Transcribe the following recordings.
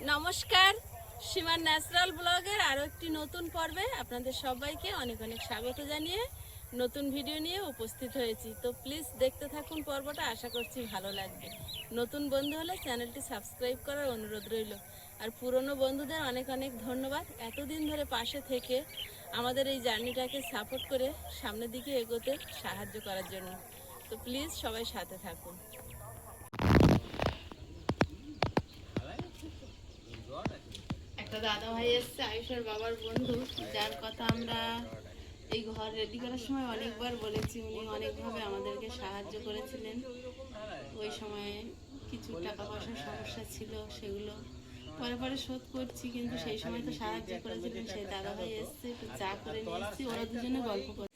নমস্কার, সীমার ন্যাচারাল ব্লগের আরও একটি নতুন পর্বে আপনাদের সবাইকে অনেক অনেক স্বাগত জানিয়ে নতুন ভিডিও নিয়ে উপস্থিত হয়েছি। তো প্লিজ দেখতে থাকুন পর্বটা, আশা করছি ভালো লাগবে। নতুন বন্ধু হলে চ্যানেলটি সাবস্ক্রাইব করার অনুরোধ রইল। আর পুরনো বন্ধুদের অনেক অনেক ধন্যবাদ। এতদিন ধরে পাশে থেকে আমাদের এই জার্নিটাকে সাপোর্ট করে সামনের দিকে এগোতে সাহায্য করার জন্য। তো প্লিজ সবাই সাথে থাকুন। একটা দাদা ভাই এসছে, আয়ুষের বাবার বন্ধু, যার কথা আমরা এই ঘর রেডি করার সময় অনেকবার বলেছি, উনি অনেকভাবে আমাদেরকে সাহায্য করেছিলেন। ওই সময়ে কিছু টাকা পয়সার সমস্যা ছিল, সেগুলো পরে পরে শোধ করছি, কিন্তু সেই সময় তো সাহায্য করেছিলেন, সেই দাদা ভাই এসছে, একটু চা করে নিয়ে এসছি, ওরা দুজনে গল্প করে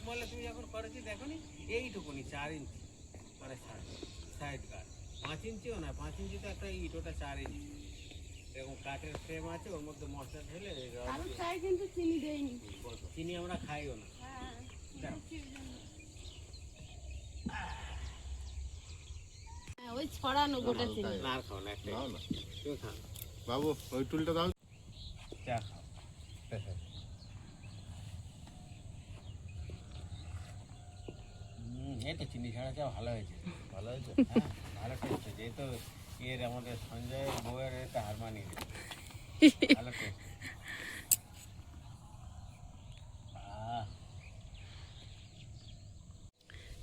তোমার তুমি যখন করেছি দেখো এইটুকুনি চার ইঞ্চি মানে পাঁচ ইঞ্চিও না, পাঁচ ইঞ্চি তো একটা ইট, ওটা চার ইঞ্চি। এরকম কাঠের ফ্রেম আছে ওর মধ্যে মশলা ঢেলে কিন্তু চিনি দেয়নি। দিয়ে- চিনি আমরা খাইও না। হ্যাঁ, ওই ছড়ানো গোটা চিনি। না খাও না বাবু ওই টুলটা দাও। চা খাও। হুম, এই তো চিনি ছাড়া চা ভালো হয়েছে। ভালো হয়েছে? হ্যাঁ ভালো টেস্ট হয়েছে। এই তো এর আমাদের সঞ্জয় বউয়ের এটা হার মানিয়ে ভালো টেস্ট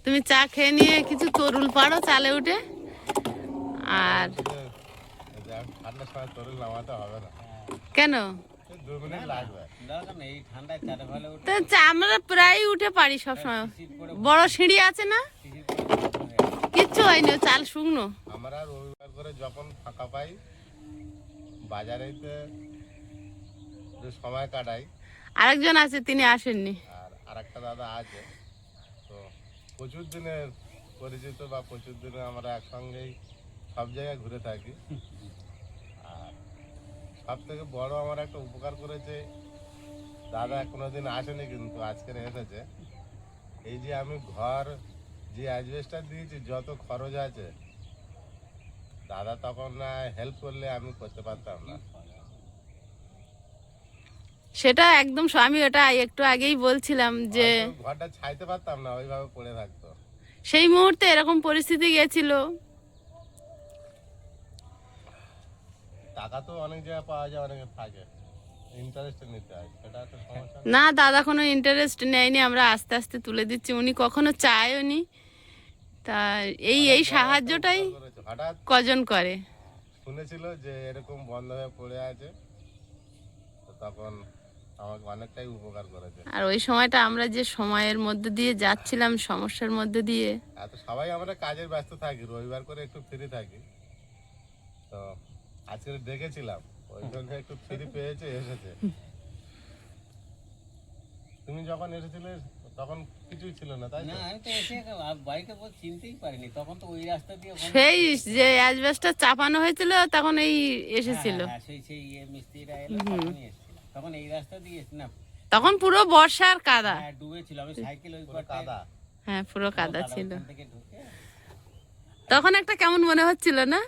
তুমি চা খেয়ে নিয়ে কিছু তরুল পাড়ো চালে উঠে? আর ঠান্ডার সময় তরুল নামাতে হবে না। কেন? আমরা প্রায় উঠে পারি সবসময়। বড় সিঁড়ি আছে না। কিচ্ছু হয়নি চাল শুকনো। আমরা করে যখন ফাঁকা পাই বাজারেতে সময় কাটাই আরেকজন আছে তিনি আসেননি। আর আরেকটা দাদা আছে। তো প্রচুর দিনের পরিচিত বা প্রচুর দিনে আমরা একসঙ্গেই সব জায়গায় ঘুরে থাকি। আর সব থেকে বড় আমার একটা উপকার করেছে দাদা কোনোদিন আসেনি কিন্তু আজকের এসেছে। এই যে আমি ঘর যে অ্যাডভেস্টার দিয়েছি যত খরচ আছে দাদা তখন না হেল্প করলে আমি করতে পারতাম না। সেটা একদম স- আমি ওটা একটু আগেই বলছিলাম যে ঘরটা ছাইতে পারতাম না ওইভাবে পড়ে থাকতো। সেই মুহূর্তে এরকম পরিস্থিতি গেছিল। টাকা তো অনেক জায়গায় পাওয়া যায় অনেকে থাকে। ইন্টারেস্ট নিতে হয় সেটা তো সমস্যা। না দাদা কোনো ইন্টারেস্ট নেয়নি আমরা আস্তে আস্তে তুলে দিচ্ছি। উনি কখনো চায়ওনি। তা এই এই সাহায্যটাই হঠাৎ কজন করে? শুনেছিল যে এরকম বন্ধ হয়ে পড়ে আছে। তো তখন আমাকে অনেকটাই উপকার করেছে। আর ওই সময়টা আমরা যে সময়ের মধ্যে দিয়ে যাচ্ছিলাম সমস্যার মধ্যে দিয়ে। এত সবাই আমরা কাজের ব্যস্ত থাকি রবিবার করে একটু ফ্রি থাকি। তো আজকে দেখেছিলাম ওই জন্য একটু ফ্রি পেয়েছে এসেছে। তুমি যখন এসেছিলে তখন কিছুই ছিল না তাই না আমি তো এসে বল চিনতেই পারিনি তখন তো ওই রাস্তা দিয়ে সেই যে অ্যাজবেস্টটা চাপানো হয়েছিল তখন এই এসেছিল। হ্যাঁ, হ্যাঁ, সেই সেই ইয়ে মিস্ত্রিরা এলো তখন এই রাস্তা দিয়ে এসে- না তখন পুরো বর্ষার কাদা। হ্যাঁ ডুবেছিল আমি সাইকেল ওই পুরো কাদা। হ্যাঁ পুরো কাদা ছিল। থেকে তখন একটা কেমন মনে হচ্ছিল না?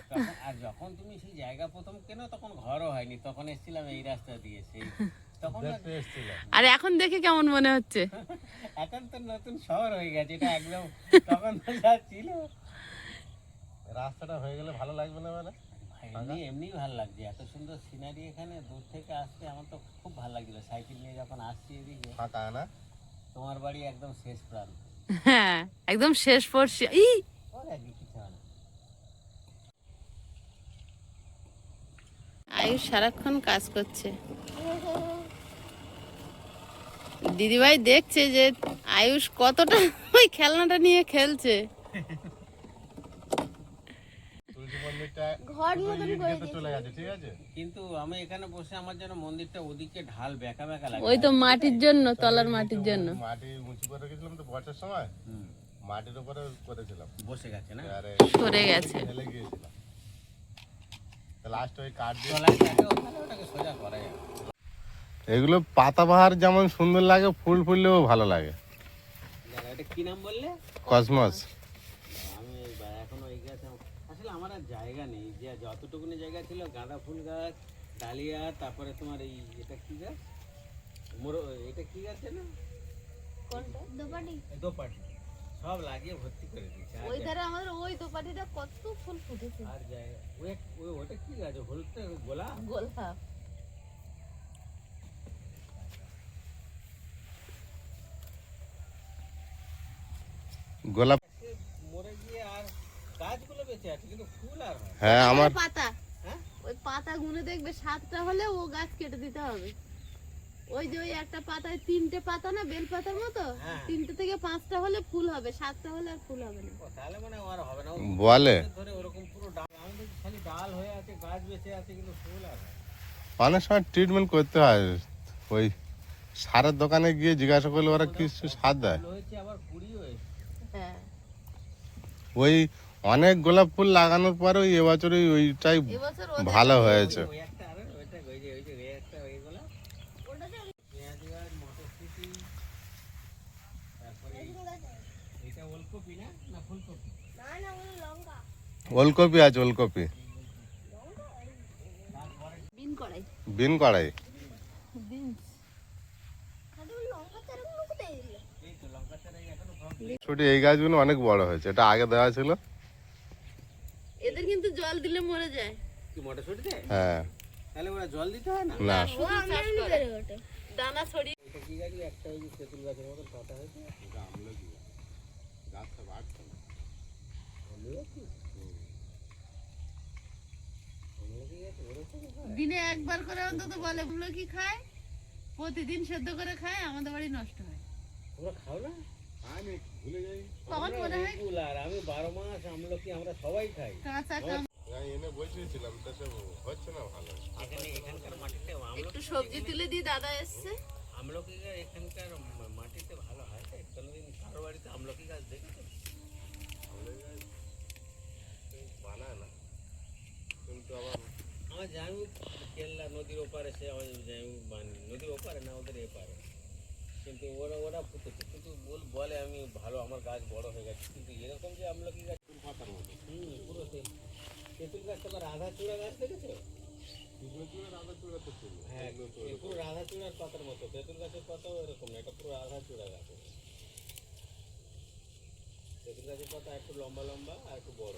আর যখন তুমি সেই জায়গা প্রথম কেন তখন ঘরও হয়নি তখন এসেছিলাম এই রাস্তা দিয়ে সেই আর এখন দেখে কেমন মনে হচ্ছে? এখন তো নতুন শহর হয়ে গেছে এটা একদম তখন তো যা ছিল। রাস্তাটা হয়ে গেলে ভালো লাগবে না মানে? এমনি এমনি ভালো লাগছে এত সুন্দর সিনারি এখানে দূর থেকে আসতে আমার তো খুব ভালো লাগছিল। সাইকেল নিয়ে যখন আসছি এদিকে ফাঁকা না? তোমার বাড়ি একদম শেষ প্রান্ত। হ্যাঁ একদম শেষ পড়ছি। ই! হয় আয়ুষ সারাক্ষণ কাজ করছে। দিদিভাই দেখছে যে আয়ুষ কতটা ওই খেলনাটা নিয়ে খেলছে। চলে গেছে ঠিক আছে? কিন্তু আমি এখানে বসে আমার যেন মন্দিরটা ওদিকে ঢাল বেঁকা বেঁকা লাগে। ওই তো মাটির জন্য তলার মাটির জন্য। মাটি উঁচু করে রেখেছিলাম তো বর্ষার সময়। মাটির উপরে করেছিলাম। বসে গেছে না? আরে সরে গেছে। ফেলে গিয়েছিলাম। লাস্ট ওই কাঠ দিয়ে ওটাকে সোজা করা এগুলো পাতাবাহার যেমন সুন্দর লাগে ফুল ফুললেও ভালো লাগে। এটা কি নাম বললে? কসমস। আমি এখনও এই গাছ আসলে আমার আর জায়গা নেই। যে যতটুকুনি জায়গা ছিল গাঁদা ফুল গাছ ডালিয়া তারপরে তোমার এই এটা কি গাছ? মোর এটা কি গাছ না কোনটা? দোপাটি। সব লাগিয়ে ভর্তি করে দিয়েছে। ওই ধারে আমাদের ওই দোপাটিটা কত ফুল ফুটেছে। আর জায়গা ওই ওই ওটা কি গাছ? হলুদটা গোলাপ? গোলাপ। গোলাপ মরে গিয়ে আর গাছগুলো বেঁচে আছে কিন্তু ফুল আর হ্যাঁ আমার পাতা। হ্যাঁ? ওই পাতা গুনে দেখবে সাতটা হলে ও গাছ কেটে দিতে হবে। ওই যে ওই একটা পাতায় তিনটে পাতা না বেল পাতার মতো? হ্যাঁ। তিনটে থেকে পাঁচটা হলে ফুল হবে সাতটা হলে আর ফুল হবে না। তাহলে মানে আর হবে না। বলে। ধরে ওরকম পুরো ডাল আমি দেখছি খালি ডাল হয়ে আছে গাছ বেঁচে আছে কিন্তু ফুল আর অনেক সময় ট্রিটমেন্ট করতে হয়। ওই সারের দোকানে গিয়ে জিজ্ঞাসা করলে ওরা কিছু সার দেয়। আবার কুড়ি হয়েছে। হ্যাঁ ওই অনেক গোলাপ ফুল লাগানোর পরে ওই এবছর ওইটাই ভালো হয়েছে। ওলকপি একটা আর বিন ওই যে ওই যে ওই একটা ওই গোলাপ পেঁয়াজ গাছ মটরশুঁটি তারপরে এই- এটা ওলকপি না না ফুলকপি ওলকপি আছে ওলকপি বিন করাই বিন কড়াই বিন এই তো লঙ্কা চারা এখনও সব ছুটি এই গাছগুলো অনেক বড় হয়েছে এটা আগে দেওয়া ছিল। এদের কিন্তু জল দিলে মরে যায়। কি মটরশুঁটিতে হ্যাঁ। তাহলে ওরা জল দিতে হয় না? না। শুধু চাষ করে। দানা ছড়িয়ে এটা কি গাছ? একটা ওই যে তেঁতুল গাছের মতন পাতা হয়েছে। আমলকি? হুম। আমলকি? গাছ ওরকম হয়? দিনে একবার করে অন্তত বলে ওগুলো কি খায় প্রতিদিন সেদ্ধ করে খায় আমাদের বাড়ি নষ্ট হয়। তোমরা খাও না? ভুলে যাই? তখন মনে হয় regular, আমি বারো মাস আমলকি আমরা সবাই খাই? কাঁচা কাম এনে বসেছিলাম তা সে হচ্ছে না ভালো। এখানে এখানকার মাটিতে আমলকি একটু সবজি তুলে দিয়ে দাদা এসছে। আমলকি গাছ এখানকার মাটিতে ভালো হয়? তাই কোনোদিন কারও বাড়িতে আমলকি গাছ দেখেছ? বানায় না কিন্তু আবার আমার জামি কেল্লা নদীর ওপারে সে আমার জামি বানি- নদীর ওপারে না ওদের এপারে। কিন্তু ওরা ওরা পুঁতেছে কিন্তু বল, বলে আমি ভালো, আমার গাছ বড় হয়ে গেছে। কিন্তু এরকম যে আমলকি গাছ পাতার মতো হুম, পুরো সেই তেঁতুল গাছটা আবার রাধা চূড়া গাছ দেখেছ? হ্যাঁ এ পুরো রাধা চূড়ার পাতার মতো, তেঁতুল গাছের পাতাও এরকম না, এটা পুরো রাধা চূড়া গাছ। তেঁতুল গাছের পাতা একটু লম্বা লম্বা আর একটু বড়।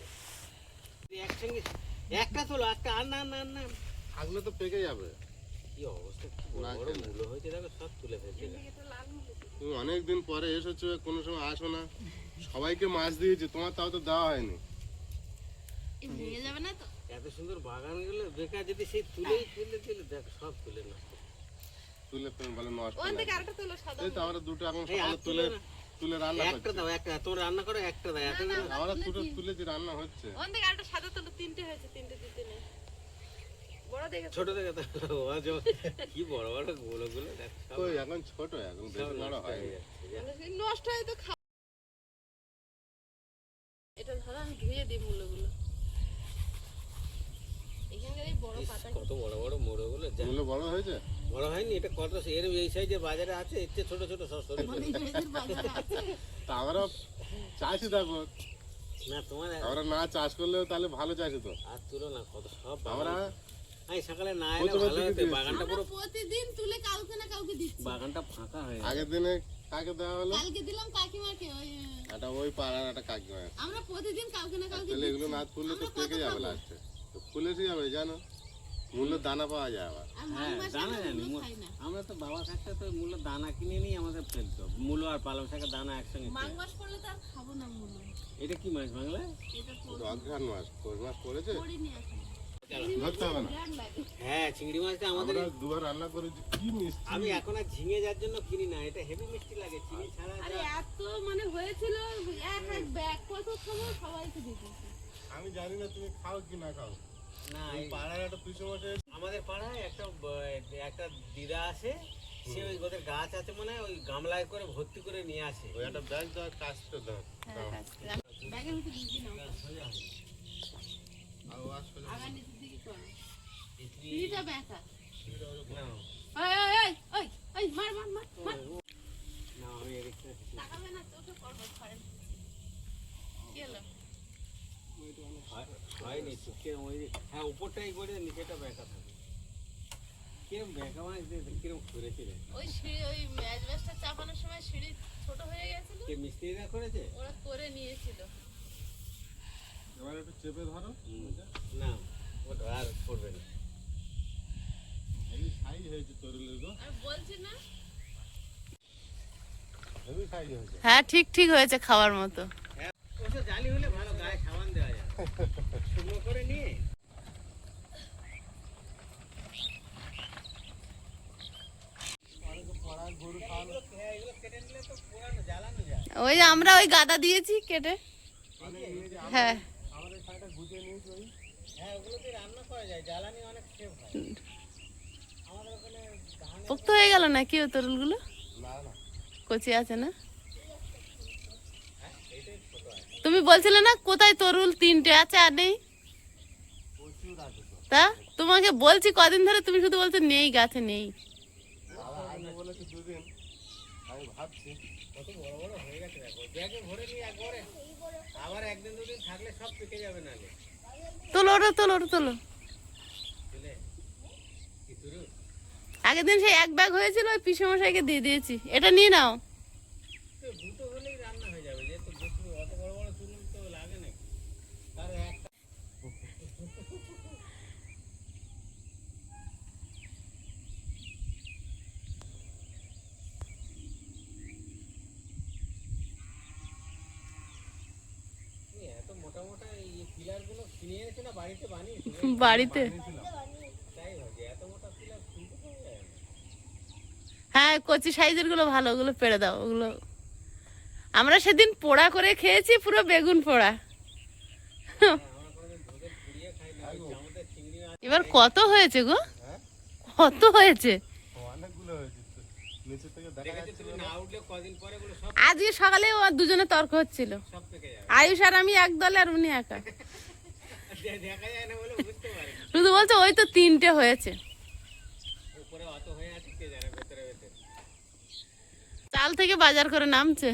একসঙ্গে একটা তোলো, একটা আর না না না থাকলে তো পেকে যাবে। তুমি অনেকদিন পরে এসেছ কোনো সময় আসো না। সবাইকে মাছ দিয়েছি তোমার তাও তো দেওয়া হয়নি। না এত সুন্দর বাগানগুলো বেকার যদি সেই তুলেই তুলে দিলে দেখ সব তুলে নষ্ট তুলে তুমি বলে নষ্ট ওখান না। থেকে আরেকটা তোলো সাদা এই তো আমরা দুটো এখন সকালে তুলে তুলে না। তুলে রান্না একটা দাও একটা তোমরা রান্না করো একটা দাও এত আমরা দুটো তুলেছি রান্না হচ্ছে। ওখান থেকে আরেকটা সাদা তোলো তিনটে হয়েছে তিনটে ছোট থেকে তো। ও যে কি বড় বড়গুলো গুলো দেখ সব এখন ছোট এখন বেশি বড় হয়। নষ্ট হয় তো খা এটা ধরো আমি ধুয়ে দিই মূলগুলো। কত বড় বড় মোড়ো গুলো যা বড় হয়েছে? বড় হয়নি এটা কত এর এই সাইজের বাজারে আছে এর ছোট ছোট সব সরু সরু। তা আমরা চাষি দেখো না তোমার আমরা না চাষ করলেও তাহলে ভালো চাষি তো। আর তুলো না কত সব আমরা বাগান সকালে না এলে ভালো হতো বাগানটা পুরো প্রতিদিন তুলে কাউকে না কাউকে দিচ্ছি। বাগানটা ফাঁকা হয়ে আগের দিনে কাকে দেওয়া হলো? কালকে দিলাম কাকিমাকে ওই পাড়ার একটা কাকিমা। আমরা প্রতিদিন কাউকে না কাউকে তাহলে এগুলো না তুললে তো পেকে যাবে লাস্টে। তো ফুলেছে যাবে জানো মূল্য দানা পাওয়া যায় আবার। হ্যাঁ দানা আমরা জানি আমরা তো বাবা থাকতে তো মূল্য দানা কিনে নিয়ে আমাদের ফেলতো মূলো আর পালং শাকের দানা একসঙ্গে মাঘ মাস পড়লে তো আর খাব না মূল এটা কি মাছ বাংলা? এটা কিন্তু অঘ্রাণ মাস পৌষ মাস পড়েছে? করিনি এখন। ধরতে হবে না। হ্যাঁ চিংড়ি মাছটা আমাদের আমরা দুবার রান্না করেছি কি মিষ্টি। আমি এখন আর ঝিঙে যার জন্য কিনি না এটা হেভি মিষ্টি লাগে চিনি ছাড়া আরে এত মানে হয়েছিল এক এক ব্যাগ কত খাব সবাইকে দিতেছি আমি জানি না তুমি খাও কি না খাও। না এই এই- পাড়ার একটা পিছু মাসে আমাদের পাড়ায় একটা একটা দিদা আছে সে ওই ওদের গাছ আছে মানে ওই গামলায় করে ভর্তি করে নিয়ে আসে। ওই একটা ব্যাগ দাও দাও। ব্যাগের ভিতরে আর করো হয়নি কিরম ওই হ্যাঁ উপরটাই করে নিচেটা বেঁকা থাকে। কিরম বেঁকা মানে কিরম করেছিল ওই সিঁড়ি ওই অ্যাজবেস্টার চাপানোর সময় সিঁড়ি ছোট হয়ে গেছিল। কে মিস্ত্রিরা করেছে? ওরা করে নিয়েছিল। এবার একটু চেপে ধরো। না ওটা আর করবে না। হ্যাঁ ঠিক ঠিক হয়েছে খাওয়ার মতো। ওই যে আমরা ওই গাদা দিয়েছি কেটে হ্যাঁ আমাদের সাইডে নিয়েছি হ্যাঁ, ওগুলো রান্না করা যায়, জ্বালানি অনেক হয়। পোক্ত হয়ে গেল না কি ও তরুলগুলো কচি আছে না। তুমি বলছিলে না কোথায় তরুল তিনটে আছে আর নেই? তো? তোমাকে বলছি কদিন ধরে তুমি শুধু বলছো নেই, গাছে নেই। দাদা আগে বলেছে দুদিন আমি ভাবছি কত বড় বড় হয়ে গেছে দেখো। ব্যাগে ভরে নিয়ে একবারে আবার একদিন দুদিন থাকলে সব পেকে যাবে নালে তোলো ওটা তোলো ওটা তোলো বুঝলে কি শুরু আগের দিন সেই এক ব্যাগ হয়েছিল ওই পিসে মশাইকে দিয়ে দিয়েছি। এটা নিয়ে নাও। বাড়িতে দুটো হলেই হ্যাঁ কচি সাইজেরগুলো ভালো, ওগুলো পেড়ে দাও, ওগুলো। আমরা সেদিন পোড়া করে খেয়েছি, পুরো বেগুন পোড়া। এবার কত হয়েছে গো? কত হয়েছে? আজকে সকালে দুজনে তর্ক হচ্ছিল। আয়ুষ আর আমি এক দলে আর উনি একা। শুধু বলছে ওই তো তিনটে হয়েছে উপরে অত হয়ে আছে কে জানে ভেতরে ভেতরে চাল থেকে বাজার করে নামছে।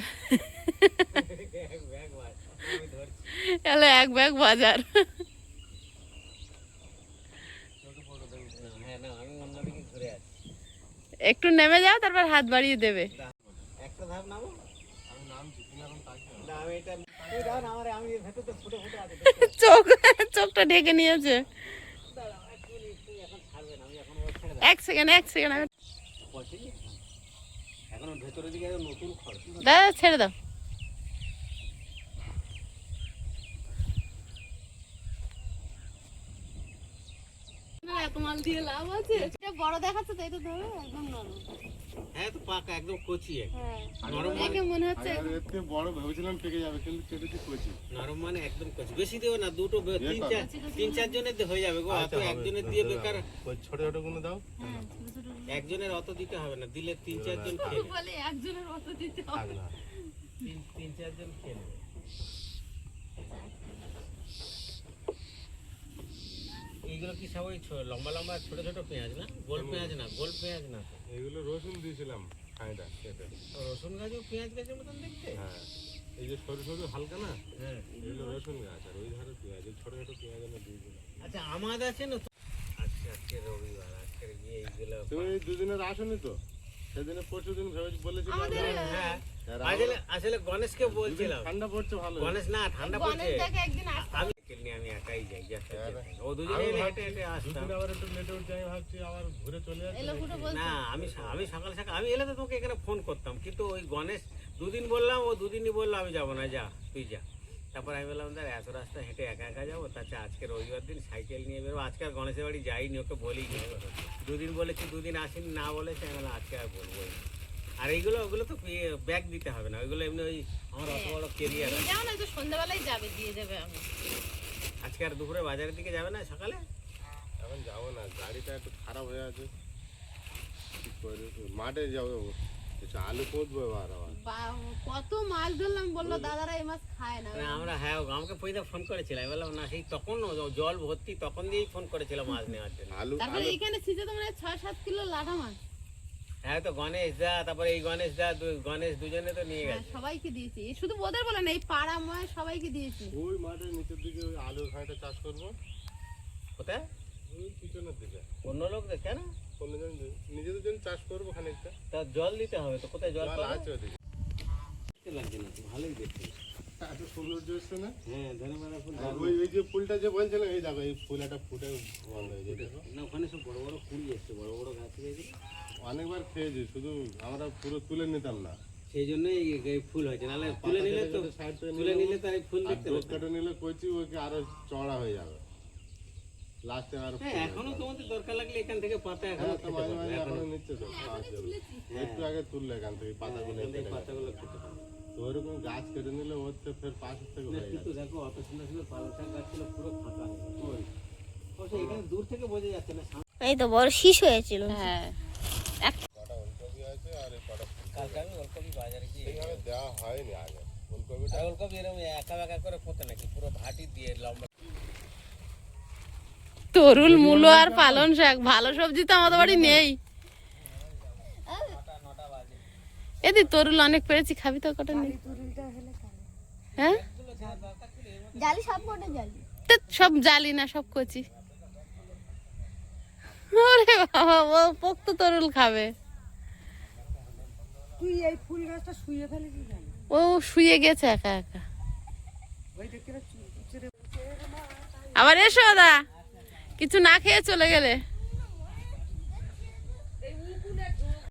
এলো এক ব্যাগ বাজার। একটু নেমে যাও, তারপর হাত বাড়িয়ে দেবে। চোখ, চোখটা ঢেকে নিয়েছে। এক সেকেন্ড এক সেকেন্ড আমি পচেনি এখন ওর ভেতরের দিকে নতুন খড় দাদা ছেড়ে দাও। বড় দেখাচ্ছে তো এটা ধরো একদম নরম। হ্যাঁ তো পাকা একদম কচি হ্যাঁ। নরম মানে দেখে মনে হচ্ছে আগে বড় ভেবেছিলাম পেকে যাবে কিন্তু কেটেছি কচি। নরম মানে একদম কচি। বেশি দেবো না দুটো তিন চার তিন চার জনের দিয়ে হয়ে যাবে গো আচ্ছা, একজনের দিয়ে বেকার ছোট ছোটগুলো দাও? হ্যাঁ। একজনের অত দিতে হবে না দিলে তিন চারজন খেয়ে বলে একজনের মতো দিতে হবে। না। তিন তিন চারজন খেয়ে নেবে। এইগুলো কি সবাই ছো- লম্বা লম্বা ছোট ছোট পেঁয়াজ না? গোল পেঁয়াজ না গোল পেঁয়াজ না। এগুলো রসুন দিয়েছিলাম খাইটা কেটে ও রসুন গাছও পেঁয়াজ গাছের মতন দেখতে? হ্যাঁ। এই যে সরু সরু হালকা না? হ্যাঁ। এগুলো রসুন গাছ আর ওই ধারে পেঁয়াজ এই ছোট ছোট পেঁয়াজ আমি দিয়েছিলাম। আচ্ছা আমাদ আছে না তো? আজকে আজকে রবিবার। তুমি দুদিনের আসনি তো? সেদিনে পরশু দিন ভেবে বলেছিলাম হ্যাঁ। আসলে আসলে গণেশকে বলছিলাম। ঠান্ডা পড়ছে ভালো। গণেশ না ঠান্ডা পড়ছে। আমি আমি একাই যাই হ্যাঁ। ও দুজনে আমি এলে হেঁটে হেঁটে আসতাম। আবার একটু লেটে আমি ভাবছি আবার ঘুরে চলে যাচ্ছে না আমি আমি সকাল সকাল আমি এলে তো তোকে এখানে ফোন করতাম কিন্তু ওই গণেশ দুদিন বললাম ও দুদিনই বলল আমি যাব না যা তুই যা। তারপর আমি বললাম দাদা এত রাস্তা হেঁটে একা একা যাব? তাছাড়া আজকে রবিবার দিন সাইকেল নিয়ে বেরোবো। আজকে আর গণেশের বাড়ি যাইনি ওকে বলি দুদিন বলেছি দুদিন আসেনি না বলেছে আমি বললাম আজকে আর বলব আর এইগুলো ওগুলো তো ব্যাগ দিতে হবে না ওইগুলো এমনি ওই আমার অত বড় কেরিয়ার আছে। যাও না তো সন্ধ্যাবেলায় যাবে দিয়ে দেবে আমি। আজকে আর দুপুরে বাজারের দিকে যাবে না সকালে? এখন যাব না গাড়িটা একটু খারাপ হয়ে আছে। মাঠে যাব। একটু আলু এবার কত মাছ ধরলাম বলল দাদারা এই মাছ খায় না। না, আমরা হ্যাঁ আমাকে পয়সা ফোন করেছিলাম বললাম না সেই তখন জল ভর্তি তখন দিয়েই ফোন করেছিলাম মাছ নেওয়ার জন্য। তারপরে এখানে ছিটে তো মানে ছয় সাত কিলো লাঠা মাছ। হ্যাঁ তো গণেশ দা তারপরে এই গণেশ দা গণেশ দুজনে তো নিয়ে হ্যাঁ, গেছে। সবাইকে দিয়েছি। শুধু ওদের বলে না এই পাড়া ময় সবাইকে দিয়েছি। ওই মাঠের নিচের দিকে ওই আলুর চাষ করব। কোথায়? ওই পিছনের দিকে। অন্য লোক দেখে না অন্যজন নিজেদের জন্য চাষ করব খানিকটা। তা জল দিতে হবে তো কোথায় জল জল আছে ওদিকে। লাগছে না তো ভালোই দেখতে। এত সৌন্দর্য এসছে না? হ্যাঁ ধন্যবাদ ফুল ওই ওই যে ফুলটা যে বলছিলাম এই দেখো এই ফুল একটা ফুটে বন্ধ হয়ে যায় না ওখানে সব বড় বড় এসছে বড় বড় গাছ হয়েছে অনেকবার খেয়েছি শুধু আমরা পুরো তুলে নিতাম না। সেই জন্যই এই- ফুল হয়েছে নাহলে তুলে নিলে তো তুলে নিলে তো ফুল দেখতে কেটে নিলে কচি ওকে আরও চড়া হয়ে যাবে। লাস্টে আর এখনও তোমাদের দরকার লাগলে এখান থেকে পাতা এখনও তো খেতে মাঝে মাঝে এখনও এখনও। নিচ্ছে তো। একটু আগে তুললে এখান থেকে পাতাগুলো এখান থেকে কেটে গেছে। পাতাগুলো খেতে পারবে তো ওরকম গাছ কেটে নিলে ওর তো ফের পাশের থেকে কিন্তু দেখো অত সুন্দর সুন্দর পালং শাক গাছগুলো পুরো ফাঁকা। গেছে। ওই। অবশ্য এখানে দূর থেকে বোঝা যাচ্ছে না এই তো বড় শীষ হয়েছিল। হ্যাঁ। কালকে আমি ওলকপি বাজারে গিয়ে এইভাবে দেওয়া হয়নি আগে। ওলকপিটা ওলকপি এরকম একা একা করে পোতে নাকি? পুরো ভাটি দিয়ে লম্বা তরুল মূলো আর পালন শাক। ভালো সবজি তো আমাদের বাড়ি নেই। এদি তরুল অনেক পেরেছি খাবি তো কটা নেই হ্যাঁ? সব জালি? তা সব জালি না সব কচি। ওরে বাবা ও পোক্ত তরুল খাবে। তুই এই ফুল গাছটা শুয়ে ফেলেছিস ও শুয়ে গেছে একা একা। আবার এসো দা কিছু না খেয়ে চলে গেলে।